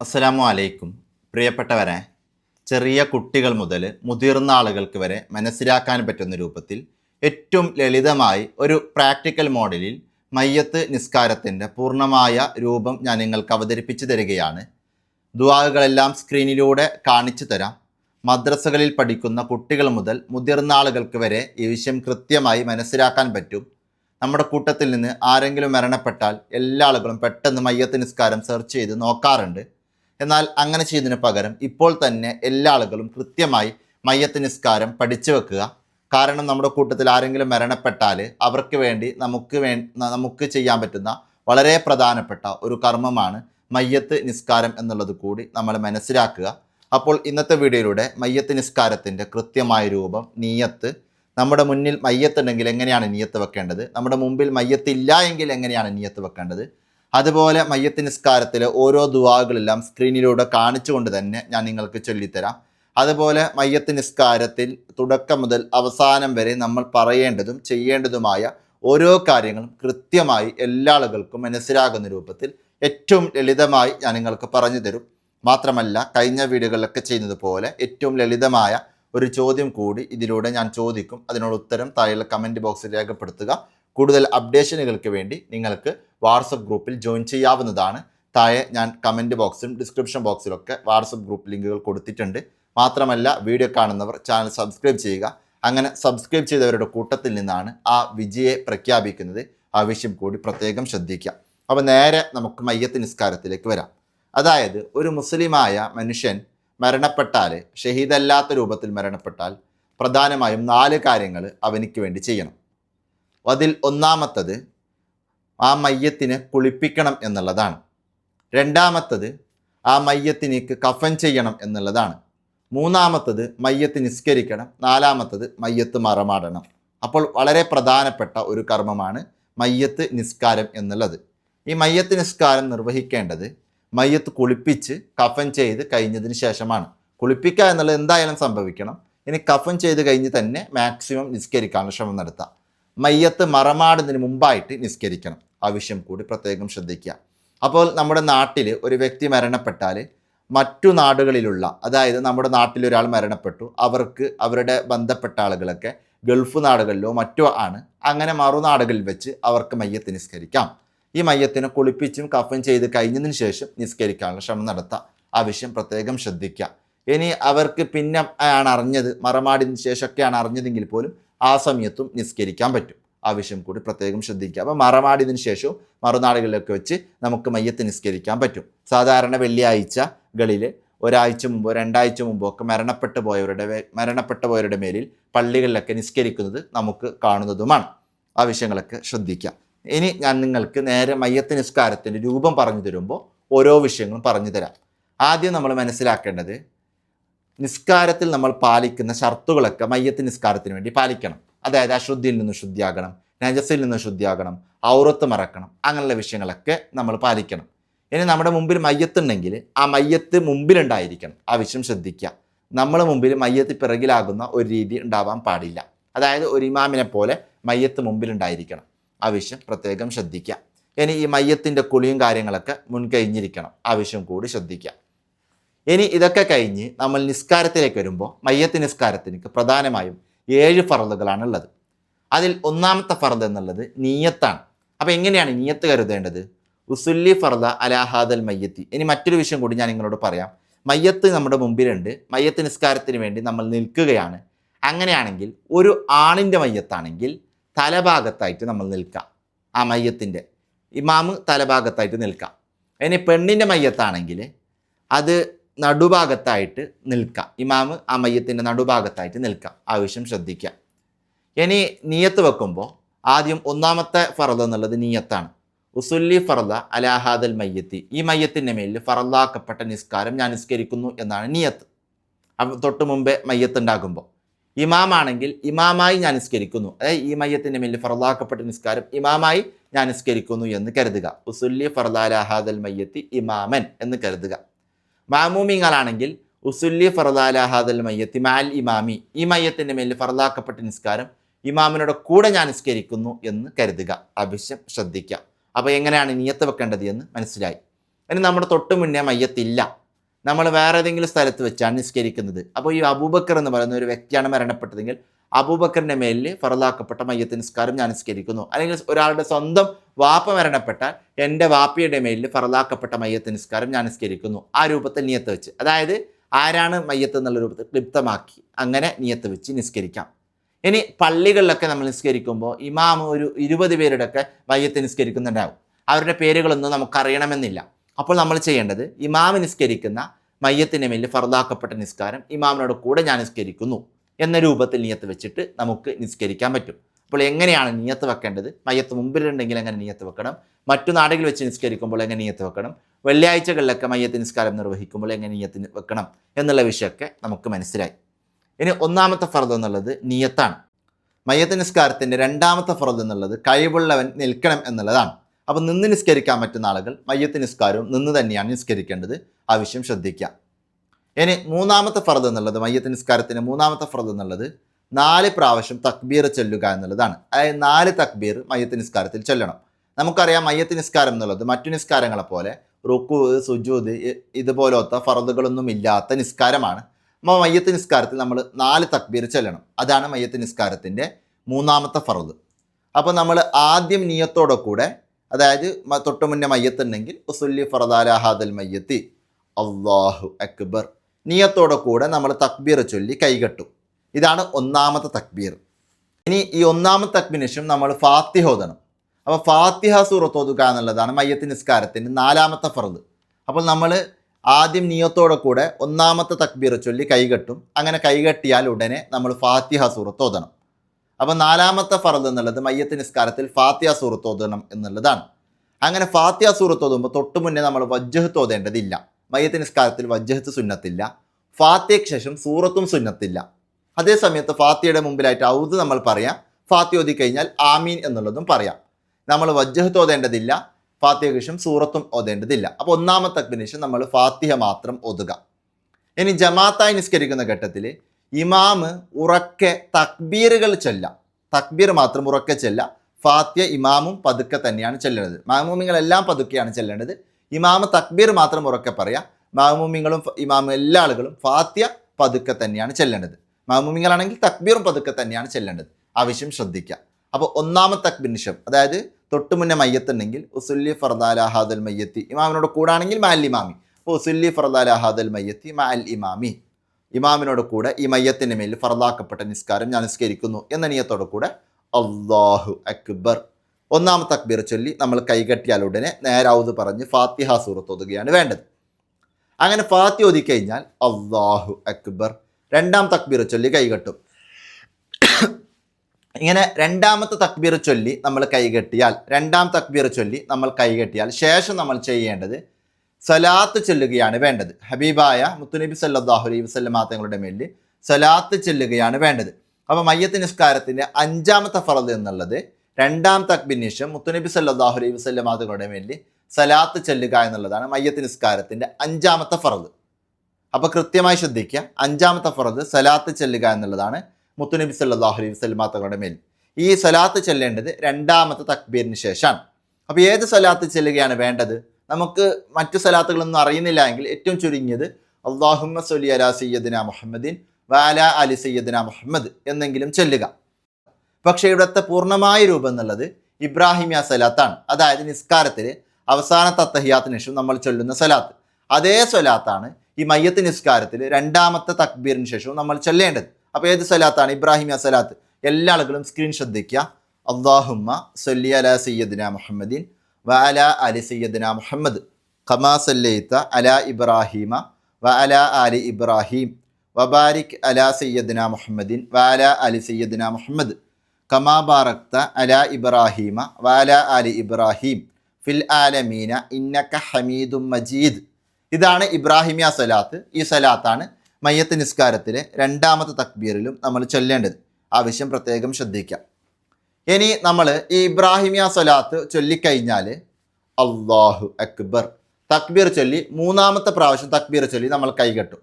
അസ്സലാമു അലൈക്കും. പ്രിയപ്പെട്ടവരെ ചെറിയ കുട്ടികൾ മുതൽ മുതിർന്ന ആളുകൾക്ക് വരെ മനസ്സിലാക്കാൻ പറ്റുന്ന രൂപത്തിൽ ഏറ്റവും ലളിതമായി ഒരു പ്രാക്ടിക്കൽ മോഡലിൽ മയ്യത്ത് നിസ്കാരത്തിന്റെ പൂർണമായ രൂപം ഞാൻ നിങ്ങൾക്ക് അവതരിപ്പിച്ചു തരികയാണ്. ദുവാകളെല്ലാം സ്ക്രീനിലൂടെ കാണിച്ചു തരാം. മദ്രസകളിൽ പഠിക്കുന്ന കുട്ടികൾ മുതൽ മുതിർന്ന ആളുകൾക്ക് വരെ ഈ വിഷയം കൃത്യമായി മനസ്സിലാക്കാൻ പറ്റും. നമ്മുടെ കൂട്ടത്തിൽ നിന്ന് ആരെങ്കിലും മരണപ്പെട്ടാൽ എല്ലാ ആളുകളും പെട്ടെന്ന് മയ്യത്ത് നിസ്കാരം സെർച്ച് ചെയ്ത് നോക്കാറുണ്ട്. എന്നാൽ അങ്ങനെ ചെയ്യുന്നതിന് പകരം ഇപ്പോൾ തന്നെ എല്ലാ ആളുകളും കൃത്യമായി മയ്യത്ത് നിസ്കാരം പഠിച്ചു വെക്കുക. കാരണം നമ്മുടെ കൂട്ടത്തിൽ ആരെങ്കിലും മരണപ്പെട്ടാൽ അവർക്ക് വേണ്ടി നമുക്ക് വേ നമുക്ക് ചെയ്യാൻ പറ്റുന്ന വളരെ പ്രധാനപ്പെട്ട ഒരു കർമ്മമാണ് മയ്യത്ത് നിസ്കാരം എന്നുള്ളത് കൂടി നമ്മൾ മനസ്സിലാക്കുക. അപ്പോൾ ഇന്നത്തെ വീഡിയോയിലൂടെ മയ്യത്ത് നിസ്കാരത്തിന്റെ കൃത്യമായ രൂപം നീയത്ത് നമ്മുടെ മുന്നിൽ മയ്യത്തുണ്ടെങ്കിൽ എങ്ങനെയാണ് നീയത്ത് വെക്കേണ്ടത്? നമ്മുടെ മുമ്പിൽ മയ്യത്തില്ല എങ്കിൽ എങ്ങനെയാണ് നീയത്ത് വെക്കേണ്ടത്? അതുപോലെ മയ്യത്ത് നിസ്കാരത്തിലെ ഓരോ ദുവാകളെല്ലാം സ്ക്രീനിലൂടെ കാണിച്ചുകൊണ്ട് തന്നെ ഞാൻ നിങ്ങൾക്ക് ചൊല്ലിത്തരാം. അതുപോലെ മയ്യത്ത് നിസ്കാരത്തിൽ തുടക്കം മുതൽ അവസാനം വരെ നമ്മൾ പറയേണ്ടതും ചെയ്യേണ്ടതുമായ ഓരോ കാര്യങ്ങളും കൃത്യമായി എല്ലാ ആളുകൾക്കും മനസ്സിലാകുന്ന രൂപത്തിൽ ഏറ്റവും ലളിതമായി ഞാൻ നിങ്ങൾക്ക് പറഞ്ഞു തരും. മാത്രമല്ല കഴിഞ്ഞ വീഡിയോകളിലൊക്കെ ചെയ്യുന്നത് പോലെ ഏറ്റവും ലളിതമായ ഒരു ചോദ്യം കൂടി ഇതിലൂടെ ഞാൻ ചോദിക്കും. അതിനുള്ള ഉത്തരം താഴെയുള്ള കമന്റ് ബോക്സിൽ രേഖപ്പെടുത്തുക. കൂടുതൽ അപ്ഡേഷനുകൾക്ക് വേണ്ടി നിങ്ങൾക്ക് വാട്സപ്പ് ഗ്രൂപ്പിൽ ജോയിൻ ചെയ്യാവുന്നതാണ്. താഴെ ഞാൻ കമന്റ് ബോക്സിലും ഡിസ്ക്രിപ്ഷൻ ബോക്സിലൊക്കെ വാട്സപ്പ് ഗ്രൂപ്പ് ലിങ്കുകൾ കൊടുത്തിട്ടുണ്ട്. മാത്രമല്ല വീഡിയോ കാണുന്നവർ ചാനൽ സബ്സ്ക്രൈബ് ചെയ്യുക. അങ്ങനെ സബ്സ്ക്രൈബ് ചെയ്തവരുടെ കൂട്ടത്തിൽ നിന്നാണ് ആ വിജയെ പ്രഖ്യാപിക്കുന്നത്. ആവശ്യം കൂടി പ്രത്യേകം ശ്രദ്ധിക്കുക. അപ്പോൾ നേരെ നമുക്ക് മയ്യത്ത് നിസ്കാരത്തിലേക്ക് വരാം. അതായത് ഒരു മുസ്ലിമായ മനുഷ്യൻ മരണപ്പെട്ടാൽ ഷഹീദല്ലാത്ത രൂപത്തിൽ മരണപ്പെട്ടാൽ പ്രധാനമായും നാല് കാര്യങ്ങൾ അവനിക്ക് വേണ്ടി ചെയ്യണം. അതിൽ ഒന്നാമത്തത് ആ മയ്യത്തിനെ കുളിപ്പിക്കണം എന്നുള്ളതാണ്. രണ്ടാമത്തത് ആ മയ്യത്തിനേക്ക് കഫൻ ചെയ്യണം എന്നുള്ളതാണ്. മൂന്നാമത്തത് മയ്യത്ത് നിസ്കരിക്കണം. നാലാമത്തത് മയ്യത്ത് മറമാടണം. അപ്പോൾ വളരെ പ്രധാനപ്പെട്ട ഒരു കർമ്മമാണ് മയ്യത്ത് നിസ്കാരം എന്നുള്ളത്. ഈ മയ്യത്ത് നിസ്കാരം നിർവഹിക്കേണ്ടത് മയ്യത്ത് കുളിപ്പിച്ച് കഫൻ ചെയ്ത് കഴിഞ്ഞതിന് ശേഷമാണ്. കുളിപ്പിക്കുക എന്നുള്ളത് എന്തായാലും സംഭവിക്കണം. ഇനി കഫൻ ചെയ്ത് കഴിഞ്ഞ് തന്നെ മാക്സിമം നിസ്കരിക്കാനുള്ള ശ്രമം നടത്താം. മയ്യത്ത് മറമാടുന്നതിന് മുമ്പായിട്ട് നിസ്കരിക്കണം. ആ വിഷയം കൂടി പ്രത്യേകം ശ്രദ്ധിക്കുക. അപ്പോൾ നമ്മുടെ നാട്ടിൽ ഒരു വ്യക്തി മരണപ്പെട്ടാൽ മറ്റു നാടുകളിലുള്ള അതായത് നമ്മുടെ നാട്ടിൽ ഒരാൾ മരണപ്പെട്ടു അവർക്ക് അവരുടെ ബന്ധപ്പെട്ട ആളുകളൊക്കെ ഗൾഫ് നാടുകളിലോ മറ്റോ ആണ് അങ്ങനെ മറുനാടുകളിൽ വെച്ച് അവർക്ക് മയ്യത്ത് നിസ്കരിക്കാം. ഈ മയ്യത്തിനെ കുളിപ്പിച്ചും കഫൻ ചെയ്ത് കഴിഞ്ഞതിന് ശേഷം നിസ്കരിക്കാനുള്ള ശ്രമം നടത്താം. ആ വിഷയം പ്രത്യേകം ശ്രദ്ധിക്കുക. ഇനി അവർക്ക് പിന്നെ ആണ് അറിഞ്ഞത് മറമാടിന് ശേഷമൊക്കെയാണ് അറിഞ്ഞതെങ്കിൽ പോലും ആ സമയത്തും നിസ്കരിക്കാൻ പറ്റും. ആ വിഷയം കൂടി പ്രത്യേകം ശ്രദ്ധിക്കുക. അപ്പോൾ മറമാടിയതിനു ശേഷവും മറുനാടുകളിലൊക്കെ വെച്ച് നമുക്ക് മയ്യത്ത് നിസ്കരിക്കാൻ പറ്റും. സാധാരണ വെള്ളിയാഴ്ചകളിൽ ഒരാഴ്ച മുമ്പോ രണ്ടാഴ്ച മുമ്പോ ഒക്കെ മരണപ്പെട്ടു പോയവരുടെ മരണപ്പെട്ട പോയവരുടെ മേലിൽ പള്ളികളിലൊക്കെ നിസ്കരിക്കുന്നത് നമുക്ക് കാണുന്നതുമാണ്. ആ വിഷയങ്ങളൊക്കെ ശ്രദ്ധിക്കുക. ഇനി ഞാൻ നിങ്ങൾക്ക് നേരെ മയ്യത്ത് നിസ്കാരത്തിന്റെ രൂപം പറഞ്ഞു തരുമ്പോൾ ഓരോ വിഷയങ്ങളും പറഞ്ഞു തരാം. ആദ്യം നമ്മൾ മനസ്സിലാക്കേണ്ടത് നിസ്കാരത്തിൽ നമ്മൾ പാലിക്കുന്ന ഷർത്തുകളൊക്കെ മയ്യത്ത് നിസ്കാരത്തിന് വേണ്ടി പാലിക്കണം. അതായത് അശുദ്ധിയിൽ നിന്ന് ശുദ്ധിയാകണം നജസിൽ നിന്ന് ശുദ്ധിയാകണം ഔറത്ത് മറക്കണം അങ്ങനെയുള്ള വിഷയങ്ങളൊക്കെ നമ്മൾ പാലിക്കണം. ഇനി നമ്മുടെ മുമ്പിൽ മയ്യത്തുണ്ടെങ്കിൽ ആ മയ്യത്ത് മുമ്പിലുണ്ടായിരിക്കണം. ആ വിഷയം ശ്രദ്ധിക്കുക. നമ്മളെ മുമ്പിൽ മയ്യത്ത് പിറകിലാകുന്ന ഒരു രീതി ഉണ്ടാവാൻ പാടില്ല. അതായത് ഒരു ഇമാമിനെ പോലെ മയ്യത്ത് മുമ്പിലുണ്ടായിരിക്കണം. ആ വിഷയം പ്രത്യേകം ശ്രദ്ധിക്കുക. ഇനി ഈ മയ്യത്തിന്റെ കുളിയും കാര്യങ്ങളൊക്കെ മുൻകഴിഞ്ഞിരിക്കണം. ആ വിഷയം കൂടി ശ്രദ്ധിക്കുക. ഇനി ഇതൊക്കെ കഴിഞ്ഞ് നമ്മൾ നിസ്കാരത്തിലേക്ക് വരുമ്പോൾ മയ്യത്ത് നിസ്കാരത്തിന് പ്രധാനമായും ഏഴ് ഫറലുകളാണുള്ളത് അതിൽ ഒന്നാമത്തെ ഫറദ് എന്നുള്ളത് നീയത്താണ്. അപ്പോൾ എങ്ങനെയാണ് നീയത്ത് കരുതേണ്ടത്? ഉസുല്ലി ഫർദ അലാഹാദൽ മയ്യത്തി. ഇനി മറ്റൊരു വിഷയം കൂടി ഞാൻ നിങ്ങളോട് പറയാം. മയ്യത്ത് നമ്മുടെ മുമ്പിലുണ്ട്. മയ്യത്ത് നിസ്കാരത്തിന് വേണ്ടി നമ്മൾ നിൽക്കുകയാണ്. അങ്ങനെയാണെങ്കിൽ ഒരു ആണിന്റെ മയ്യത്താണെങ്കിൽ തലഭാഗത്തായിട്ട് നമ്മൾ നിൽക്കാം. ആ മയ്യത്തിന്റെ ഇമാമ് തലഭാഗത്തായിട്ട് നിൽക്കാം. ഇനി പെണ്ണിന്റെ മയ്യത്താണെങ്കിൽ അത് നടുഭാഗത്തായിട്ട് നിൽക്കാം. ഇമാമ് ആ മയ്യത്തിന്റെ നടുഭാഗത്തായിട്ട് നിൽക്കാം. ആവശ്യം ശ്രദ്ധിക്കാം ഇനി നീയത്ത് വെക്കുമ്പോൾ ആദ്യം ഒന്നാമത്തെ ഫറദ് എന്നുള്ളത് നീയത്താണ്. ഉസുല്ലി ഫറദ അലാഹാദൽ മയ്യത്തി. ഈ മയ്യത്തിന്റെ മേലിൽ ഫറദാക്കപ്പെട്ട നിസ്കാരം ഞാൻ നിസ്കരിക്കുന്നു എന്നാണ് നീയത്ത്. തൊട്ട് മുമ്പേ മയ്യത്ത് ഉണ്ടാകുമ്പോൾ. ഇമാമാണെങ്കിൽ ഇമാമായി ഞാൻ നിസ്കരിക്കുന്നു. അതായത് ഈ മയ്യത്തിന്റെ മേലിൽ ഫറദാക്കപ്പെട്ട നിസ്കാരം ഇമാമായി ഞാൻ നിസ്കരിക്കുന്നു എന്ന് കരുതുക. ഉസുല്ലി ഫറദ അലാഹാദൽ മയ്യത്തി ഇമാമൻ എന്ന് കരുതുക. മാമൂമിങ്ങളാണെങ്കിൽ ഉസുല്ലി ഫറദാലാഹാദൽ മയ്യത്തി മാൽ ഇമാമി. ഈ മയ്യത്തിന്റെ മേലിൽ ഫറദാക്കപ്പെട്ട നിസ്കാരം ഇമാമിനോട് കൂടെ ഞാൻ നിസ്കരിക്കുന്നു എന്ന് കരുതുക. ആവശ്യം ശ്രദ്ധിക്കുക അപ്പോൾ എങ്ങനെയാണ് നിയത്ത് വെക്കേണ്ടത് എന്ന് മനസ്സിലായി. ഇനി നമ്മുടെ തൊട്ട് മുന്നേ മയ്യത്തില്ല. നമ്മൾ വേറെ ഏതെങ്കിലും സ്ഥലത്ത് വെച്ചാണ് നിസ്കരിക്കുന്നത്. അപ്പോൾ ഈ അബൂബക്കർ എന്ന് പറയുന്ന ഒരു വ്യക്തിയാണ് മരണപ്പെട്ടതെങ്കിൽ അബൂബക്കറിന്റെ മേലിൽ ഫറലാക്കപ്പെട്ട മയ്യത്ത് നിസ്കാരം ഞാൻ നിസ്കരിക്കുന്നു. അല്ലെങ്കിൽ ഒരാളുടെ സ്വന്തം വാപ്പ മരണപ്പെട്ടാൽ എന്റെ വാപ്പയുടെ മേലിൽ ഫറലാക്കപ്പെട്ട മയ്യത്ത് നിസ്കാരം ഞാൻ നിസ്കരിക്കുന്നു. ആ രൂപത്തിൽ നിയത്ത് വെച്ച്. അതായത് ആരാണ് മയ്യത്ത് എന്നുള്ള രൂപത്തിൽ ക്ലിപ്തമാക്കി. അങ്ങനെ നിയത്ത് വെച്ച് നിസ്കരിക്കാം. ഇനി പള്ളികളിലൊക്കെ നമ്മൾ നിസ്കരിക്കുമ്പോൾ ഇമാം ഒരു ഇരുപത് പേരുടെയൊക്കെ മയ്യത്ത് നിസ്കരിക്കുന്നുണ്ടാവും. അവരുടെ പേരുകളൊന്നും നമുക്കറിയണമെന്നില്ല. അപ്പോൾ നമ്മൾ ചെയ്യേണ്ടത് ഇമാമ് നിസ്കരിക്കുന്ന മയ്യത്തിന്റെ മേലിൽ ഫർദാക്കപ്പെട്ട നിസ്കാരം ഇമാമിനോട് കൂടെ ഞാൻ നിസ്കരിക്കുന്നു. എന്ന രൂപത്തിൽ നിയത്ത് വെച്ചിട്ട് നമുക്ക് നിസ്കരിക്കാൻ പറ്റും. അപ്പോൾ എങ്ങനെയാണ് നിയത്ത് വെക്കേണ്ടത്? മയ്യത്ത് മുമ്പിലുണ്ടെങ്കിൽ എങ്ങനെ നിയത്ത് വെക്കണം? മറ്റു നാടുകളിൽ വെച്ച് നിസ്കരിക്കുമ്പോൾ എങ്ങനെ നിയത്ത് വെക്കണം? വെള്ളിയാഴ്ചകളിലൊക്കെ മയ്യത്ത് നിസ്കാരം നിർവഹിക്കുമ്പോൾ എങ്ങനെ നിയത്ത് വെക്കണം എന്നുള്ള വിഷയമൊക്കെ നമുക്ക് മനസ്സിലായി. ഇനി ഒന്നാമത്തെ ഫർദ് എന്നുള്ളത് നിയത്താണ്. മയ്യത്ത് നിസ്കാരത്തിന്റെ രണ്ടാമത്തെ ഫർദ് എന്നുള്ളത് കഴിവുള്ളവൻ നിൽക്കണം എന്നുള്ളതാണ്. അപ്പോൾ നിന്ന് നിസ്കരിക്കാൻ പറ്റുന്ന ആളുകൾ മയ്യത്ത് നിസ്കാരവും നിന്ന് തന്നെയാണ് നിസ്കരിക്കേണ്ടത്. ആവശ്യം ശ്രദ്ധിക്കുക. ഇനി മൂന്നാമത്തെ ഫർദ് എന്നുള്ളത് മയ്യത്ത് നിസ്കാരത്തിന് മൂന്നാമത്തെ ഫർദ് എന്നുള്ളത് നാല് പ്രാവശ്യം തക്ബീർ ചൊല്ലുക എന്നുള്ളതാണ്. അതായത് നാല് തക്ബീർ മയ്യത്ത് നിസ്കാരത്തിൽ ചൊല്ലണം. നമുക്കറിയാം മയ്യത്ത് നിസ്കാരം എന്നുള്ളത് മറ്റു നിസ്കാരങ്ങളെ പോലെ റുക്കു സുജൂദ് ഇതുപോലത്തെ ഫറദുകളൊന്നും ഇല്ലാത്ത നിസ്കാരമാണ്. അപ്പോൾ മയ്യത്ത് നിസ്കാരത്തിൽ നമ്മൾ നാല് തക്ബീർ ചൊല്ലണം. അതാണ് മയ്യത്ത് നിസ്കാരത്തിന്റെ മൂന്നാമത്തെ ഫറദ് അപ്പോൾ നമ്മൾ ആദ്യം നിയത്തോടെ കൂടെ അതായത് തൊട്ട് മുന്നേ മയ്യത്തുണ്ടെങ്കിൽ ഉസുല്ലി ഫറദാല ഹാദൽ മയ്യത്തി അള്ളാഹു അക്ബർ. നിയത്തോടെ കൂടെ നമ്മൾ തക്ബീർ ചൊല്ലി കൈകെട്ടും. ഇതാണ് ഒന്നാമത്തെ തക്ബീർ. ഇനി ഈ ഒന്നാമത്തെ തക്ബിനിഷം നമ്മൾ ഫാത്തിഹ ഓതണം. അപ്പോൾ ഫാത്തിഹ സൂറത്ത് ഓതുക എന്നുള്ളതാണ് മയ്യത്ത് നിസ്കാരത്തിന്റെ നാലാമത്തെ ഫറദ് അപ്പോൾ നമ്മൾ ആദ്യം നിയത്തോടെ കൂടെ ഒന്നാമത്തെ തക്ബീർ ചൊല്ലി കൈകെട്ടും. അങ്ങനെ കൈകെട്ടിയാൽ ഉടനെ നമ്മൾ ഫാത്തിഹ സൂറത്ത് ഓതണം. അപ്പോൾ നാലാമത്തെ ഫറദ് എന്നുള്ളത് മയ്യത്ത് നിസ്കാരത്തിൽ ഫാത്തിഹ സൂറത്ത് ഓതണം എന്നുള്ളതാണ്. അങ്ങനെ ഫാത്തിഹ സൂറത്ത് ഓതുമ്പോൾ തൊട്ട് മുന്നേ നമ്മൾ വജ്ജഹത്ത് ഓതേണ്ടതില്ല. മയ്യത്ത് നിസ്കാരത്തിൽ വജ്ജഹത്ത് സുന്നത്തില്ല. ഫാത്തിയയ്ക്ക് ശേഷം സൂറത്തും സുന്നത്തില്ല. അതേ സമയത്ത് ഫാത്തിയുടെ മുമ്പിലായിട്ട് ഔദ് നമ്മൾ പറയാം. ഫാത്തി ഓതി കഴിഞ്ഞാൽ ആമീൻ എന്നുള്ളതും പറയാം. നമ്മൾ വജ്ജഹത്ത് ഓതേണ്ടതില്ല. ഫാത്തിയയ്ക്ക് ശേഷം സൂറത്തും ഓതേണ്ടതില്ല. അപ്പോൾ ഒന്നാമത്തെ അഗ്നിശേഷം നമ്മൾ ഫാത്തിഹ മാത്രം ഒതുക ഇനി ജമാത്തായി നിസ്കരിക്കുന്ന ഘട്ടത്തിൽ ഇമാമ് ഉറക്കെ തക്ബീറുകൾ ചെല്ലാം. തക്ബീർ മാത്രം ഉറക്കെ ചെല്ലാം. ഫാത്തിയ ഇമാമും പതുക്കെ തന്നെയാണ് ചെല്ലേണ്ടത്. മാമൂമിങ്ങളെല്ലാം പതുക്കെയാണ് ചെല്ലേണ്ടത്. ഇമാമ് തക്ബീർ മാത്രം ഉറക്കെ പറയാം. മാമൂമിങ്ങളും ഇമാമ എല്ലാ ആളുകളും ഫാത്യ പതുക്കെ തന്നെയാണ് ചെല്ലേണ്ടത്. മാമൂമിങ്ങളാണെങ്കിൽ തക്ബീറും പതുക്കെ തന്നെയാണ് ചെല്ലേണ്ടത്. ആവശ്യം ശ്രദ്ധിക്കുക അപ്പോൾ ഒന്നാമത്തെ തക്ബീർ അതായത് തൊട്ടു മുന്നേ മയ്യത്തുണ്ടെങ്കിൽ ഉസുല്ലി ഫർദാല ഹാദൽ മയ്യത്തി ഇമാമിനോട് കൂടാണെങ്കിൽ മാൽ ഇമാമി. അപ്പോൾ ഉസുല്ലി ഫർദാല ഹാദൽ മയ്യത്തി മാൽ ഇമാമി ഇമാമിനോട് കൂടെ ഈ മയ്യത്തിന്റെ മേലിൽ ഫർദാക്കപ്പെട്ട നിസ്കാരം ഞാൻ നിസ്കരിക്കുന്നു എന്ന നിയത്തോടു കൂടെ അള്ളാഹു അക്ബർ. ഒന്നാമത്തെ തക്ബീർ ചൊല്ലി നമ്മൾ കൈകെട്ടിയാൽ ഉടനെ നേരാവുത് പറഞ്ഞ് ഫാത്തിഹ സൂറത്ത് ഒതുകയാണ് വേണ്ടത്. അങ്ങനെ ഫാത്തി ഒതുക്കി കഴിഞ്ഞാൽ അള്ളാഹു അക്ബർ രണ്ടാം തക്ബീർ ചൊല്ലി കൈകെട്ടും. ഇങ്ങനെ രണ്ടാമത്തെ തക്ബീർ ചൊല്ലി നമ്മൾ കൈകെട്ടിയാൽ രണ്ടാം തക്ബീർ ചൊല്ലി നമ്മൾ കൈകെട്ടിയാൽ ശേഷം നമ്മൾ ചെയ്യേണ്ടത് സലാത്ത് ചൊല്ലുകയാണ് വേണ്ടത്. ഹബീബായ മുത്തുനബി സല്ലാഹു അലൈഹി വസ്ലം തങ്ങളുടെ മേലിൽ സലാത്ത് ചൊല്ലുകയാണ് വേണ്ടത്. അപ്പോൾ മയ്യത്ത് നിസ്കാരത്തിന്റെ അഞ്ചാമത്തെ ഫറദ് എന്നുള്ളത് രണ്ടാം തക്ബിന് ശേഷം മുത്തുനബി സല്ലാഹു അലൈഹി വസ്ലം തങ്ങളുടെ മേലിൽ സലാത്ത് ചെല്ലുക എന്നുള്ളതാണ് മയ്യത്ത് നിസ്കാരത്തിന്റെ അഞ്ചാമത്തെ ഫറദ്. അപ്പോൾ കൃത്യമായി ശ്രദ്ധിക്കുക അഞ്ചാമത്തെ ഫറദ് സലാത്ത് ചെല്ലുക എന്നുള്ളതാണ് മുത്തുനബി സല്ലാഹു അലൈഹി വസ്ലം മേൽ. ഈ സലാത്ത് ചെല്ലേണ്ടത് രണ്ടാമത്തെ തക്ബീറിന് ശേഷമാണ്. അപ്പോൾ ഏത് സലാത്ത് ചെല്ലുകയാണ് വേണ്ടത്? നമുക്ക് മറ്റു സലാത്തുകളൊന്നും അറിയുന്നില്ല എങ്കിൽ ഏറ്റവും ചുരുങ്ങിയത് അള്ളാഹുമ്മ സൊലി അല സയ്യദിന മുഹമ്മദീൻ വാല അലി സയ്യദിന മുഹമ്മദ് എന്നെങ്കിലും ചെല്ലുക. പക്ഷേ ഇവിടുത്തെ പൂർണമായ രൂപം എന്നുള്ളത് ഇബ്രാഹിമിയ സലാത്താണ് അതായത് നിസ്കാരത്തിൽ അവസാന തത്തഹിയാത്തിന് ശേഷം നമ്മൾ ചൊല്ലുന്ന സലാത്ത് അതേ സലാത്താണ് ഈ മയ്യത്ത് നിസ്കാരത്തിൽ രണ്ടാമത്തെ തക്ബീറിന് ശേഷവും നമ്മൾ ചൊല്ലേണ്ടത്. അപ്പോൾ ഏത് സലാത്താണ് ഇബ്രാഹിമിയ സലാത്ത് എല്ലാ ആളുകളും സ്ക്രീൻ ശ്രദ്ധിക്കുക. അള്ളാഹുമ്മ സൊല്ലി അല സയ്യദിന വ അല അലി സയ്യദിന മുഹമ്മദ്. ഖമാ സല്ലയിത്ത അല ഇബ്രാഹിമ വ അല അലി ഇബ്രാഹിം വബാരിക് അല സയ്യദിന വ അല അലി സയ്യദിന മുഹമ്മദ്. കമാ ബാറക്ത അല ഇബ്രാഹീമ വാല അലി ഇബ്രാഹിം ഫിൽ ആലമീന ഇന്നക്ക ഹമീദും മജീദ്. ഇതാണ് ഇബ്രാഹിമിയ സലാത്ത്. ഈ സലാത്താണ് മയ്യത്ത് നിസ്കാരത്തിലെ രണ്ടാമത്തെ തക്ബീറിലും നമ്മൾ ചൊല്ലേണ്ടത്. ആവശ്യം പ്രത്യേകം ശ്രദ്ധിക്കാം. ഇനി നമ്മൾ ഈ ഇബ്രാഹിമിയ സലാത്ത് ചൊല്ലിക്കഴിഞ്ഞാൽ അള്ളാഹു അക്ബർ. തക്ബീർ ചൊല്ലി മൂന്നാമത്തെ പ്രാവശ്യം തക്ബീർ ചൊല്ലി നമ്മൾ കൈകെട്ടും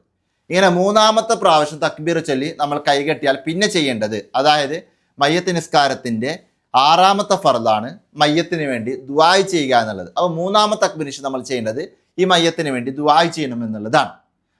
ഇങ്ങനെ മൂന്നാമത്തെ പ്രാവശ്യം തക്ബീർ ചൊല്ലി നമ്മൾ കൈകെട്ടിയാൽ പിന്നെ ചെയ്യേണ്ടത് അതായത് മയ്യത്ത് നിസ്കാരത്തിന്റെ ആറാമത്തെ ഫറദാണ് മയ്യത്തിന് വേണ്ടി ദുവായ് ചെയ്യുക എന്നുള്ളത്. അപ്പോൾ മൂന്നാമത്തെ അക്ബിനിഷ് നമ്മൾ ചെയ്യേണ്ടത് ഈ മയ്യത്തിന് വേണ്ടി ദുവായ് ചെയ്യണം എന്നുള്ളതാണ്.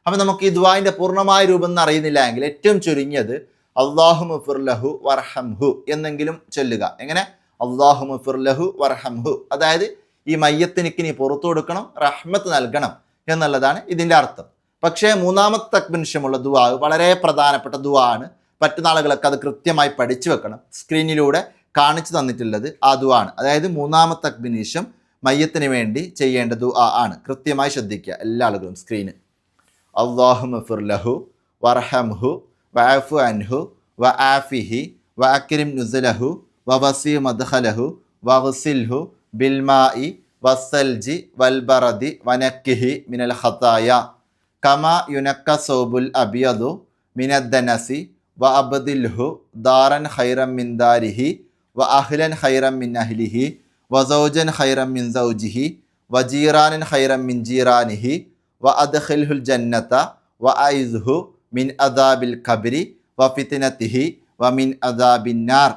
അപ്പം നമുക്ക് ഈ ദുവായിന്റെ പൂർണമായ രൂപം എന്ന് അറിയുന്നില്ല എങ്കിൽ ഏറ്റവും ചുരുങ്ങിയത് അള്ളാഹു മുഫിർലഹു വർഹംഹു എന്നെങ്കിലും ചൊല്ലുക. എങ്ങനെ? അള്ളാഹു മുഫിർലഹു വർഹംഹു അതായത് ഈ മയ്യത്തിനിക്ക് നീ പുറത്തു കൊടുക്കണം റഹ്മത്ത് നൽകണം എന്നുള്ളതാണ് ഇതിന്റെ അർത്ഥം. പക്ഷേ മൂന്നാമത്തെ തക്ബിനിഷമുള്ള ദുവാ വളരെ പ്രധാനപ്പെട്ട ദുവാ ആണ്. പറ്റുന്ന ആളുകളൊക്കെ അത് കൃത്യമായി പഠിച്ചു വെക്കണം. സ്ക്രീനിലൂടെ കാണിച്ചു തന്നിട്ടുള്ളത് ആ ആണ് അതായത് മൂന്നാമത്തെ തക്ബിനിഷം മയ്യത്തിന് വേണ്ടി ചെയ്യേണ്ട ദുആ ആണ്. കൃത്യമായി ശ്രദ്ധിക്കുക എല്ലാ ആളുകളും സ്ക്രീന് അള്ളാഹു ലഹു വർഹംഹു വഅഫു അൻഹു വ ആഫിഹി വ അക്രിം നുസലഹു വ വസി മദ്ഖലഹു വഗ്സിൽഹു ബിൽമായി വസൽജി വൽബറദി വനക്കിഹി മിനൽ ഖതായ കമ യുനക്ക സോബുൽ അബിയദു മിനദ്ദനസി വ അബദിൽഹു ദാറൻ ഹൈറം മിൻ ദാരിഹി വ അഹ്ലൻ ഹൈറം മിൻ അഹ്ലിഹി വസൗജൻ ഹൈറം മിൻ സൗജിഹി വജീറാനൻ ഹൈറം മിൻ ജീറാനിഹി വ അദ്ഖിൽഹുൽ ജന്നത്ത വ ഐസ്ഹു മിൻ അദാബിൽ ഖബരി വ ഫിത്തിനത്തിഹി വ മിൻ അദാബിൻ നാർ.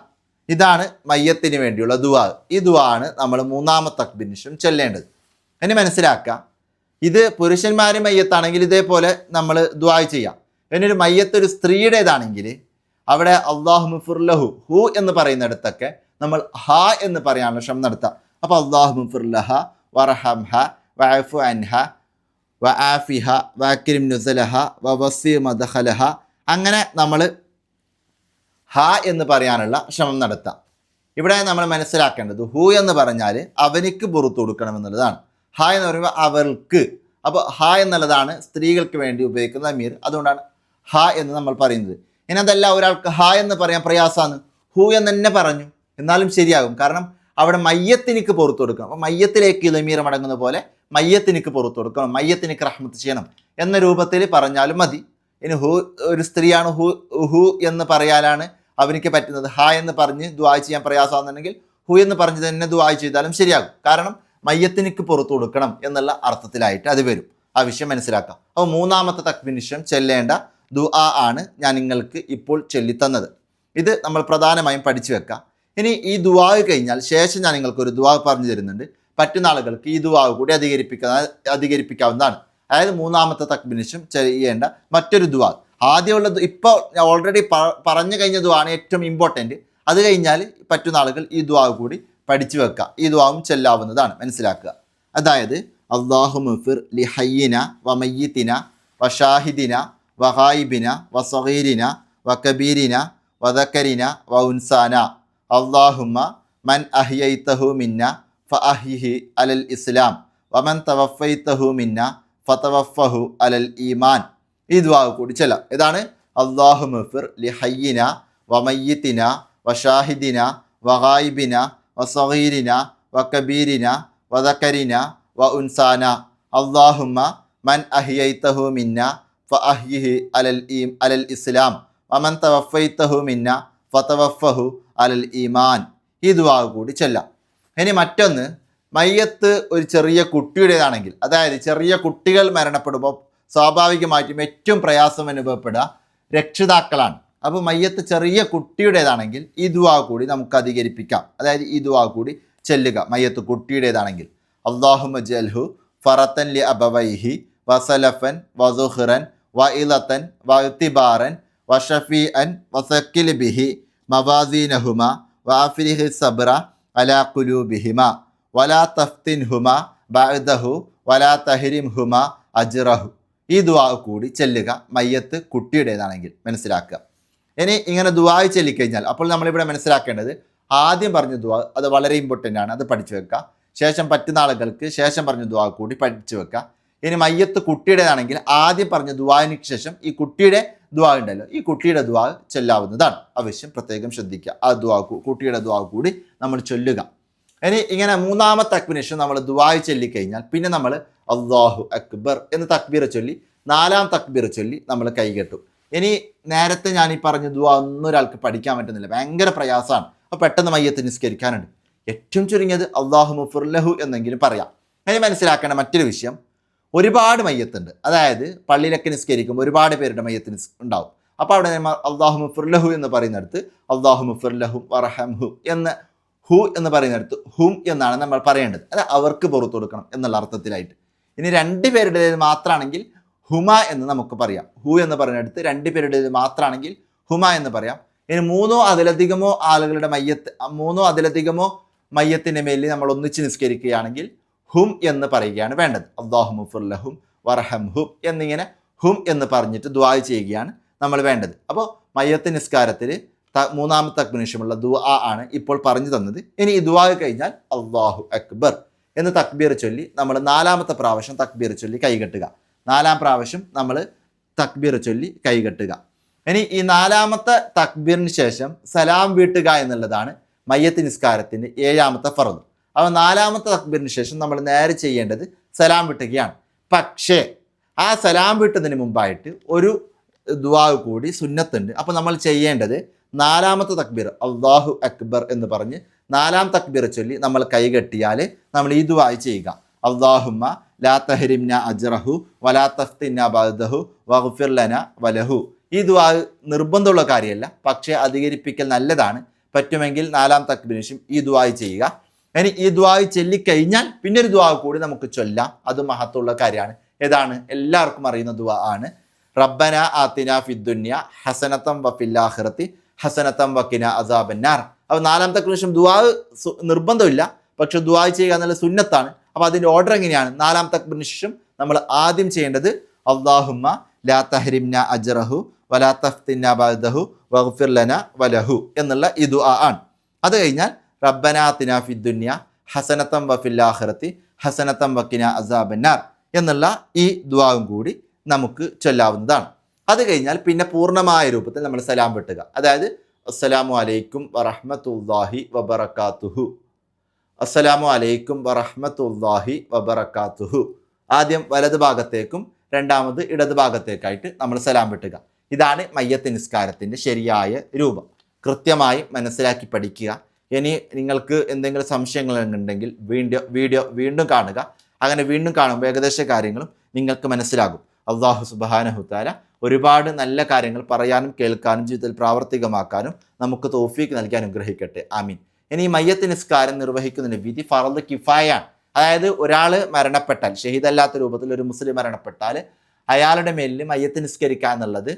ഇതാണ് മയ്യത്തിന് വേണ്ടിയുള്ള ദുവാ ഈ ദുവാ ആണ് നമ്മൾ മൂന്നാമത്തെ തക്ബിനിഷും ചൊല്ലേണ്ടത്. എന്നെ മനസ്സിലാക്കാം. ഇത് പുരുഷന്മാരും മയ്യത്താണെങ്കിൽ ഇതേപോലെ നമ്മൾ ദുവാ ചെയ്യാം. ഇനി ഒരു മയ്യത്ത് ഒരു സ്ത്രീയുടേതാണെങ്കിൽ അവിടെ അള്ളാഹു മുഫുർലഹു ഹു എന്ന് പറയുന്നിടത്തൊക്കെ നമ്മൾ ഹ എന്ന് പറയാനുള്ള ശ്രമം നടത്താം. അപ്പോൾ അള്ളാഹു മുഫുർലഹ ഹ വഅഫു അൻഹ വ ആഫിഹ വഅക്രിം നുസലഹ വ വസി മദഹലഹ അങ്ങനെ നമ്മൾ ഹ എന്ന് പറയാനുള്ള ശ്രമം നടത്താം. ഇവിടെ നമ്മൾ മനസ്സിലാക്കേണ്ടത് ഹു എന്ന് പറഞ്ഞാൽ അവനിക്ക് പുറത്തു കൊടുക്കണം എന്നുള്ളതാണ്. ഹ എന്ന് പറയുമ്പോൾ അവൾക്ക്. അപ്പോൾ ഹ എന്നുള്ളതാണ് സ്ത്രീകൾക്ക് വേണ്ടി ഉപയോഗിക്കുന്ന അമീർ. അതുകൊണ്ടാണ് ഹ എന്ന് നമ്മൾ പറയുന്നത്. ഇനി അതല്ല ഒരാൾക്ക് ഹ എന്ന് പറയാൻ പ്രയാസമാണ് ഹു എന്ന് തന്നെ പറഞ്ഞു. എന്നാലും ശരിയാകും. കാരണം അവിടെ മയ്യത്തിനിക്ക് പുറത്തു കൊടുക്കണം. അപ്പോൾ മയ്യത്തിലേക്ക് ലമീർ മടങ്ങുന്ന പോലെ മയ്യത്തിനിക്ക് പുറത്തു കൊടുക്കണം. മയ്യത്തിനിക്ക് റഹ്മത്ത് ചെയ്യണം എന്ന രൂപത്തിൽ പറഞ്ഞാലും മതി. ഇനി ഹു ഒരു സ്ത്രീയാണ് ഹു ഹു എന്ന് പറയാനാണ് അവനിക്ക് പറ്റുന്നത്. ഹ എന്ന് പറഞ്ഞ് ദ്വായ ചെയ്യാൻ പ്രയാസമാണെന്നുണ്ടെങ്കിൽ ഹു എന്ന് പറഞ്ഞ് തന്നെ ദ്വായ ചെയ്താലും ശരിയാകും. കാരണം മയ്യത്തിനിക്ക് പുറത്തു കൊടുക്കണം എന്നുള്ള അർത്ഥത്തിലായിട്ട് അത് വരും. ആ വിഷയം മനസ്സിലാക്കാം. അപ്പോൾ മൂന്നാമത്തെ തക്വിനിഷം ചെല്ലേണ്ട ദുആ ആണ് ഞാൻ നിങ്ങൾക്ക് ഇപ്പോൾ ചൊല്ലിത്തന്നത്. ഇത് നമ്മൾ പ്രധാനമായും പഠിച്ചു വെക്കാം. ഇനി ഈ ദുവാവ് കഴിഞ്ഞാൽ ശേഷം ഞാൻ നിങ്ങൾക്ക് ഒരു ദുവാവ് പറഞ്ഞു തരുന്നുണ്ട്. പറ്റുന്ന ആളുകൾക്ക് ഈ ദുവാവ് കൂടി അധികരിപ്പിക്കുന്ന അധികരിപ്പിക്കാവുന്നതാണ്. അതായത് മൂന്നാമത്തെ തക്ബിനിഷും ചെയ്യേണ്ട മറ്റൊരു ദുആ. ആദ്യമുള്ള ഇപ്പോൾ ഓൾറെഡി പറഞ്ഞു കഴിഞ്ഞ ദുആണ് ഏറ്റവും ഇമ്പോർട്ടന്റ് അത് കഴിഞ്ഞാൽ പറ്റുന്ന ആളുകൾ ഈ ദുവാവ് കൂടി പഠിച്ചു വെക്കുക ഈ ദുവാവും ചെല്ലാവുന്നതാണ്. മനസ്സിലാക്കുക. അതായത് അള്ളാഹു മുഫിർ ലി ഹയ്യന വ മയ്യിത്തിന വ ഷാഹിദിന വ ഹായിബിന വ സഗീരിന വ കബീരിന വ ദക്കരിന വ ഉൻസാന അള്ളാഹുമ്മ മൻ അഹിയൈത്തഹു മിന്ന ഫ അഹിഹി അലൽ ഇസ്ലാം വമൻ തവഫൈത്തഹു മിന്ന ഫതവഫഹു അലൽ ഈമാൻ ഈ ദുആ കൂടി ചെല്ലാം. ഇതാണ് അള്ളാഹു മുഫിർ ലി ഹയ്യിന വ മയ്യിത്തിന വ ഷാഹിദിന വ ഹായിബിന വ സഗീരിന വ കബീരിന വ ദക്കരിന വ ഉൻസാന. അള്ളാഹുമ്മ മൻ അഹിയൈത്തഹു മിന്ന ഫ അഹ്യിഹി അലൽ ഈ അലൽ ഇസ്ലാം. വമൻ തവഫൈത്തഹു മിന്ന ഫതവഫഹു അലൽ ഈമാൻ. ഈ ദുആ കൂടി ചെല്ലാം. ഇനി മറ്റൊന്ന് മയ്യത്ത് ഒരു ചെറിയ കുട്ടിയുടേതാണെങ്കിൽ അതായത് ചെറിയ കുട്ടികൾ മരണപ്പെടുമ്പോൾ സ്വാഭാവികമായിട്ടും ഏറ്റവും പ്രയാസം അനുഭവപ്പെടുക രക്ഷിതാക്കളാണ്. അപ്പോൾ മയ്യത്ത് ചെറിയ കുട്ടിയുടേതാണെങ്കിൽ ഈ ദുആ കൂടി നമുക്ക് അധികരിപ്പിക്കാം. അതായത് ഈ ദുആ കൂടി ചെല്ലുക മയ്യത്ത് കുട്ടിയുടേതാണെങ്കിൽ. അള്ളാഹു മജൽഹു ഫറത്തൻ ലി അബവൈഹി വസലഫൻ വസുഹ്റൻ വ ഇലത്തൻ വത്തിബാറൻ വഷഫി അൻ വസക്കിൽ ബിഹി മവാസീനഹുമ വാഫിരിഹി സബ്ര അലാ കുലൂബിഹിമ വലാ തഫ്തിൻ ഹുമ ബഅദഹു വലാ തഹരിംഹുമ അജ്റഹു. ഈ ദുആ കൂടി ചെല്ലുക മയ്യത്ത് കുട്ടിയുടേതാണെങ്കിൽ മനസ്സിലാക്കുക. ഇനി ഇങ്ങനെ ദുആ ചൊല്ലിക്കഴിഞ്ഞാൽ അപ്പോൾ നമ്മളിവിടെ മനസ്സിലാക്കേണ്ടത് ആദ്യം പറഞ്ഞ ദുആ അത് വളരെ ഇമ്പോർട്ടന്റ് ആണ് അത് പഠിച്ചു വെക്കുക. ശേഷം പറ്റുന്ന ആളുകൾക്ക് ശേഷം പറഞ്ഞ ദുആ കൂടി പഠിച്ചു വെക്കുക. ഇനി മയ്യത്ത് കുട്ടിയുടേതാണെങ്കിൽ ആദ്യം പറഞ്ഞ ദുവാവിനു ശേഷം ഈ കുട്ടിയുടെ ദുആ ഉണ്ടല്ലോ. ഈ കുട്ടിയുടെ ദുആ ചൊല്ലാവുന്നതാണ്. ആവശ്യം പ്രത്യേകം ശ്രദ്ധിക്കുക. ആ ദുആ കുട്ടിയുടെ ദുആ കൂടി നമ്മൾ ചൊല്ലുക. ഇനി ഇങ്ങനെ മൂന്നാമത്തെ തക്ബിന് നമ്മൾ ദുആ ചൊല്ലിക്കഴിഞ്ഞാൽ പിന്നെ നമ്മൾ അള്ളാഹു അക്ബർ എന്ന് തക്ബീർ ചൊല്ലി നാലാം തക്ബീർ ചൊല്ലി നമ്മൾ കൈകെട്ടും ഇനി നേരത്തെ ഞാൻ ഈ പറഞ്ഞ ദുവാ ഒന്നും ഒരാൾക്ക് പഠിക്കാൻ പറ്റുന്നില്ല. ഭയങ്കര പ്രയാസമാണ്. അപ്പോൾ പെട്ടെന്ന് മയ്യത്ത് നിസ്കരിക്കാനുണ്ട്. ഏറ്റവും ചുരുങ്ങിയത് അള്ളാഹു മുഫുർലഹു എന്നെങ്കിലും പറയാം. ഇനി മനസ്സിലാക്കേണ്ട മറ്റൊരു വിഷയം ഒരുപാട് മയ്യത്തുണ്ട്. അതായത് പള്ളിയിലൊക്കെ നിസ്കരിക്കുമ്പോൾ ഒരുപാട് പേരുടെ മയ്യത്ത് ഉണ്ടാവും. അപ്പോൾ അവിടെ അള്ളാഹു മുഫുർലഹു എന്ന് പറയുന്നിടത്ത് അള്ളാഹു മുഫുർലഹു വറഹംഹു എന്ന് ഹു എന്ന് പറയുന്നിടത്ത് ഹും എന്നാണ് നമ്മൾ പറയേണ്ടത്. അത് അവർക്ക് പുറത്തു കൊടുക്കണം എന്നുള്ള അർത്ഥത്തിലായിട്ട്. ഇനി രണ്ട് പേരുടേത് മാത്രമാണെങ്കിൽ ഹുമ എന്ന് നമുക്ക് പറയാം. ഹു എന്ന് പറയുന്നിടത്ത് രണ്ട് പേരുടേത് മാത്രമാണെങ്കിൽ ഹുമ എന്ന് പറയാം. ഇനി മൂന്നോ അതിലധികമോ ആളുകളുടെ മയ്യത്ത് മൂന്നോ അതിലധികമോ മയ്യത്തിന്റെ മേലിൽ നമ്മൾ ഒന്നിച്ച് നിസ്കരിക്കുകയാണെങ്കിൽ ഹും എന്ന് പറയുകയാണ് വേണ്ടത്. അള്ളാഹു മുഫുല്ലഹും വർഹം ഹും എന്നിങ്ങനെ ഹും എന്ന് പറഞ്ഞിട്ട് ദ്വാ ചെയ്യുകയാണ് നമ്മൾ വേണ്ടത്. അപ്പോൾ മയ്യത്ത് നിസ്കാരത്തിൽ മൂന്നാമത്തെ അഗ്നിഷമുള്ള ദുആ ആണ് ഇപ്പോൾ പറഞ്ഞു തന്നത്. ഇനി ഈ ദുആ കഴിഞ്ഞാൽ അള്ളാഹു അക്ബർ എന്ന് തക്ബീർ ചൊല്ലി നമ്മൾ നാലാമത്തെ പ്രാവശ്യം തക്ബീർ ചൊല്ലി കൈകെട്ടുക നാലാം പ്രാവശ്യം നമ്മൾ തക്ബീർ ചൊല്ലി കൈകെട്ടുക ഇനി ഈ നാലാമത്തെ തക്ബീറിന് ശേഷം സലാം വീട്ടുക എന്നുള്ളതാണ് മയ്യത്ത് നിസ്കാരത്തിന്റെ ഏഴാമത്തെ ഫറദ്. അപ്പോൾ നാലാമത്തെ തക്ബീറിന് ശേഷം നമ്മൾ നേരെ ചെയ്യേണ്ടത് സലാം വിട്ടുകയാണ്. പക്ഷേ ആ സലാം വിട്ടതിന് മുമ്പായിട്ട് ഒരു ദുവാ കൂടി സുന്നത്തുണ്ട്. അപ്പോൾ നമ്മൾ ചെയ്യേണ്ടത് നാലാമത്തെ തക്ബീർ അള്ളാഹു അക്ബർ എന്ന് പറഞ്ഞ് നാലാം തക്ബീർ ചൊല്ലി നമ്മൾ കൈകെട്ടിയാൽ നമ്മൾ ഈ ദുവായി ചെയ്യുക. അള്ളാഹുമ്മ ലാ തഹരിംന അജ്റഹു വലാ തഫ്തിന്ന ബദഹു വഗ്ഫിർ ലന വലഹു. ഈ ദുവാ നിർബന്ധമുള്ള കാര്യമല്ല. പക്ഷേ അധികരിപ്പിക്കൽ നല്ലതാണ്. പറ്റുമെങ്കിൽ നാലാം തക്ബീറിന് ഈ ദുവായി ചെയ്യുക. ഇനി ഈ ദ്വാവ് ചൊല്ലിക്കഴിഞ്ഞാൽ പിന്നെ ഒരു ദ്വാവ് കൂടി നമുക്ക് ചൊല്ലാം. അത് മഹത്തുള്ള കാര്യമാണ്. ഏതാണ്? എല്ലാവർക്കും അറിയുന്ന ദുവാ ആണ്. റബ്ബന ആത്തിന ഫിദ്ദുന്യ ഹസനത്തം വഫില്ലാഹിറത്തി ഹസനത്തം വക്കിന അസാബന്നാർ. അപ്പോൾ നാലാമത്തെ ശേഷം ദുവാ നിർബന്ധമില്ല. പക്ഷെ ദുവാ ചെയ്യുക എന്നുള്ള സുന്നത്താണ്. അപ്പോൾ അതിന്റെ ഓർഡർ എങ്ങനെയാണ്? നാലാമത്തെ ശേഷം നമ്മൾ ആദ്യം ചെയ്യേണ്ടത് അള്ളാഹുമ്മ ലാ തഹരിംന അജറഹു വലാ തഫ്തിന്ന ബഹു വഗ്ഫിർ ലന വലഹു എന്നുള്ള ഈ ദുആ ആണ്. അത് കഴിഞ്ഞാൽ റബ്ബനാത്തിന ഫിദ്ദുന്യ ഹസനത്തം വഫില്ലാഹിറത്തി ഹസനത്തം വക്കിന അസാബന്നാർ എന്നുള്ള ഈ ദ്വാവും കൂടി നമുക്ക് ചൊല്ലാവുന്നതാണ്. അത് കഴിഞ്ഞാൽ പിന്നെ പൂർണമായ രൂപത്തിൽ നമ്മൾ സലാം വെട്ടുക. അതായത് അസ്സലാമു അലൈക്കും വറഹ്മത്തുള്ളാഹി വബറക്കാത്തുഹു അസ്സലാമു അലൈക്കും വറഹ്മത്തുള്ളാഹി വബറക്കാത്തുഹു ആദ്യം വലത് ഭാഗത്തേക്കും രണ്ടാമത് ഇടത് ഭാഗത്തേക്കായിട്ട് നമ്മൾ സലാം വെട്ടുക. ഇതാണ് മയ്യത്ത് നിസ്കാരത്തിന്റെ ശരിയായ രൂപം. കൃത്യമായി മനസ്സിലാക്കി പഠിക്കുക. ഇനി നിങ്ങൾക്ക് എന്തെങ്കിലും സംശയങ്ങൾ ഉണ്ടെങ്കിൽ വീണ്ടും വീഡിയോ വീണ്ടും കാണുക. അങ്ങനെ വീണ്ടും കാണുമ്പോൾ ഏകദേശ കാര്യങ്ങളും നിങ്ങൾക്ക് മനസ്സിലാകും. അള്ളാഹു സുബാനഹുത്താല ഒരുപാട് നല്ല കാര്യങ്ങൾ പറയാനും കേൾക്കാനും ജീവിതത്തിൽ പ്രാവർത്തികമാക്കാനും നമുക്ക് തോഫീക്ക് നൽകി അനുഗ്രഹിക്കട്ടെ. ആമീൻ. ഇനി മയ്യത്ത് നിസ്കാരം നിർവഹിക്കുന്നതിന് വിധി ഫറദ് കിഫായാണ്. അതായത് ഒരാൾ മരണപ്പെട്ടാൽ ഷഹീദല്ലാത്ത രൂപത്തിൽ ഒരു മുസ്ലിം മരണപ്പെട്ടാൽ അയാളുടെ മേലിൽ മയ്യത്ത് നിസ്കരിക്കുക എന്നുള്ളത്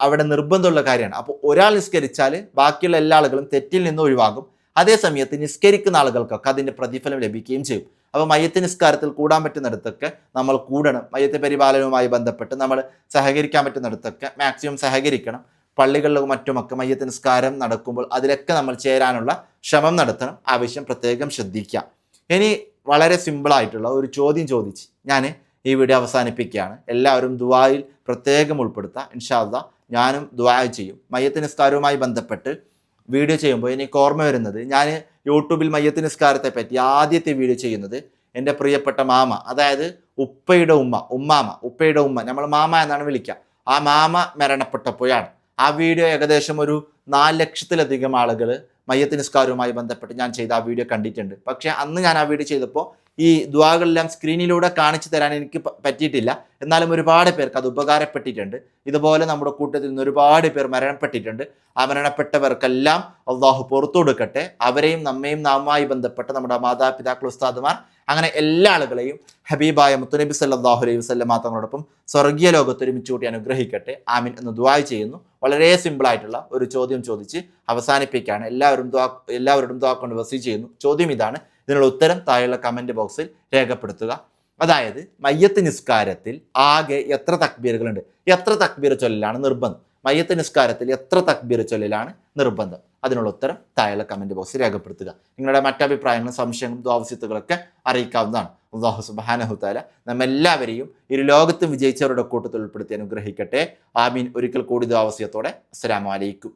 അവിടെ നിർബന്ധമുള്ള കാര്യമാണ്. അപ്പോൾ ഒരാൾ നിസ്കരിച്ചാൽ ബാക്കിയുള്ള എല്ലാ ആളുകളും തെറ്റിൽ നിന്ന് ഒഴിവാകും. അതേസമയത്ത് നിസ്കരിക്കുന്ന ആളുകൾക്കൊക്കെ അതിന്റെ പ്രതിഫലം ലഭിക്കുകയും ചെയ്യും. അപ്പോൾ മയത്ത് നിസ്കാരത്തിൽ കൂടാൻ പറ്റുന്നിടത്തൊക്കെ നമ്മൾ കൂടണം. മയത്തെ പരിപാലനവുമായി ബന്ധപ്പെട്ട് നമ്മൾ സഹകരിക്കാൻ പറ്റുന്നിടത്തൊക്കെ മാക്സിമം സഹകരിക്കണം. പള്ളികളിലും മറ്റുമൊക്കെ മയ്യത്ത് നിസ്കാരം നടക്കുമ്പോൾ അതിലൊക്കെ നമ്മൾ ചേരാനുള്ള ശ്രമം നടത്തണം. ആവശ്യം പ്രത്യേകം ശ്രദ്ധിക്കുക. ഇനി വളരെ സിമ്പിളായിട്ടുള്ള ഒരു ചോദ്യം ചോദിച്ച് ഞാൻ ഈ വീഡിയോ അവസാനിപ്പിക്കുകയാണ്. എല്ലാവരും ദുബായിൽ പ്രത്യേകം ഉൾപ്പെടുത്തുക ഇൻഷാല്ല ഞാനും ദുബായ് ചെയ്യും. മയ്യത്ത് നിസ്കാരവുമായി ബന്ധപ്പെട്ട് വീഡിയോ ചെയ്യുമ്പോൾ എനിക്ക് ഓർമ്മ വരുന്നത് ഞാൻ യൂട്യൂബിൽ മയ്യത്ത് നിസ്കാരത്തെ പറ്റി ആദ്യത്തെ വീഡിയോ ചെയ്യുന്നത് എന്റെ പ്രിയപ്പെട്ട മാമ അതായത് ഉപ്പയുടെ ഉമ്മ ഉമ്മാമ ഉപ്പയുടെ ഉമ്മ നമ്മൾ മാമ എന്നാണ് വിളിക്കുക. ആ മാമ മരണപ്പെട്ടപ്പോഴാണ്. ആ വീഡിയോ ഏകദേശം ഒരു നാല് ലക്ഷത്തിലധികം ആളുകൾ മയ്യത്ത് നിസ്കാരവുമായി ബന്ധപ്പെട്ട് ഞാൻ ചെയ്ത ആ വീഡിയോ കണ്ടിട്ടുണ്ട്. പക്ഷേ അന്ന് ഞാൻ ആ വീഡിയോ ചെയ്തപ്പോൾ ഈ ദ്വാകളെല്ലാം സ്ക്രീനിലൂടെ കാണിച്ചു തരാൻ എനിക്ക് പറ്റിയിട്ടില്ല. എന്നാലും ഒരുപാട് പേർക്ക് അത് ഉപകാരപ്പെട്ടിട്ടുണ്ട്. ഇതുപോലെ നമ്മുടെ കൂട്ടത്തിൽ നിന്ന് ഒരുപാട് പേർ മരണപ്പെട്ടിട്ടുണ്ട്. ആ മരണപ്പെട്ടവർക്കെല്ലാം അള്ളാഹു പുറത്തു കൊടുക്കട്ടെ. അവരെയും നമ്മയും നാമുമായി ബന്ധപ്പെട്ട നമ്മുടെ മാതാപിതാക്കൾ ഉസ്താദുമാർ അങ്ങനെ എല്ലാ ആളുകളെയും ഹബീബായ മുത്തുനബി സല്ലാഹു അലൈഹി വസ്ലം തങ്ങളോടൊപ്പം സ്വർഗീയ ലോകത്ത് ഒരുമിച്ച് കൂട്ടി അനുഗ്രഹിക്കട്ടെ. ആമിൻ എന്ന് ദ്വായ ചെയ്യുന്നു. വളരെ സിമ്പിളായിട്ടുള്ള ഒരു ചോദ്യം ചോദിച്ച് അവസാനിപ്പിക്കുകയാണ്. എല്ലാവരും ദ്വാ എല്ലാവരോടും ദ്വാ കൊണ്ട് വസി ചെയ്യുന്നു. ചോദ്യം ഇതാണ്. ഇതിനുള്ള ഉത്തരം താഴെയുള്ള കമന്റ് ബോക്സിൽ രേഖപ്പെടുത്തുക. അതായത് മയ്യത്ത് നിസ്കാരത്തിൽ ആകെ എത്ര തക്ബീറുകളുണ്ട്? എത്ര തക്ബീർ ചൊല്ലലാണ് നിർബന്ധം? മയ്യത്ത് നിസ്കാരത്തിൽ എത്ര തക്ബീർ ചൊല്ലിലാണ് നിർബന്ധം? അതിനുള്ള ഉത്തരം താഴെ കമന്റ് ബോക്സിൽ രേഖപ്പെടുത്തുക. നിങ്ങളുടെ മറ്റഭിപ്രായങ്ങളും സംശയങ്ങളും ദ്വാവസ്യത്തുകളൊക്കെ അറിയിക്കാവുന്നതാണ്. അള്ളാഹു സുബാനഹുത്താല നമ്മെല്ലാവരെയും ഇരു ലോകത്തും വിജയിച്ചവരുടെ കൂട്ടത്തിൽ ഉൾപ്പെടുത്തി അനുഗ്രഹിക്കട്ടെ. ആമീൻ. ഒരിക്കൽ കൂടി ദ്വാവസ്യത്തോടെ അസ്സലാമു അലൈക്കും.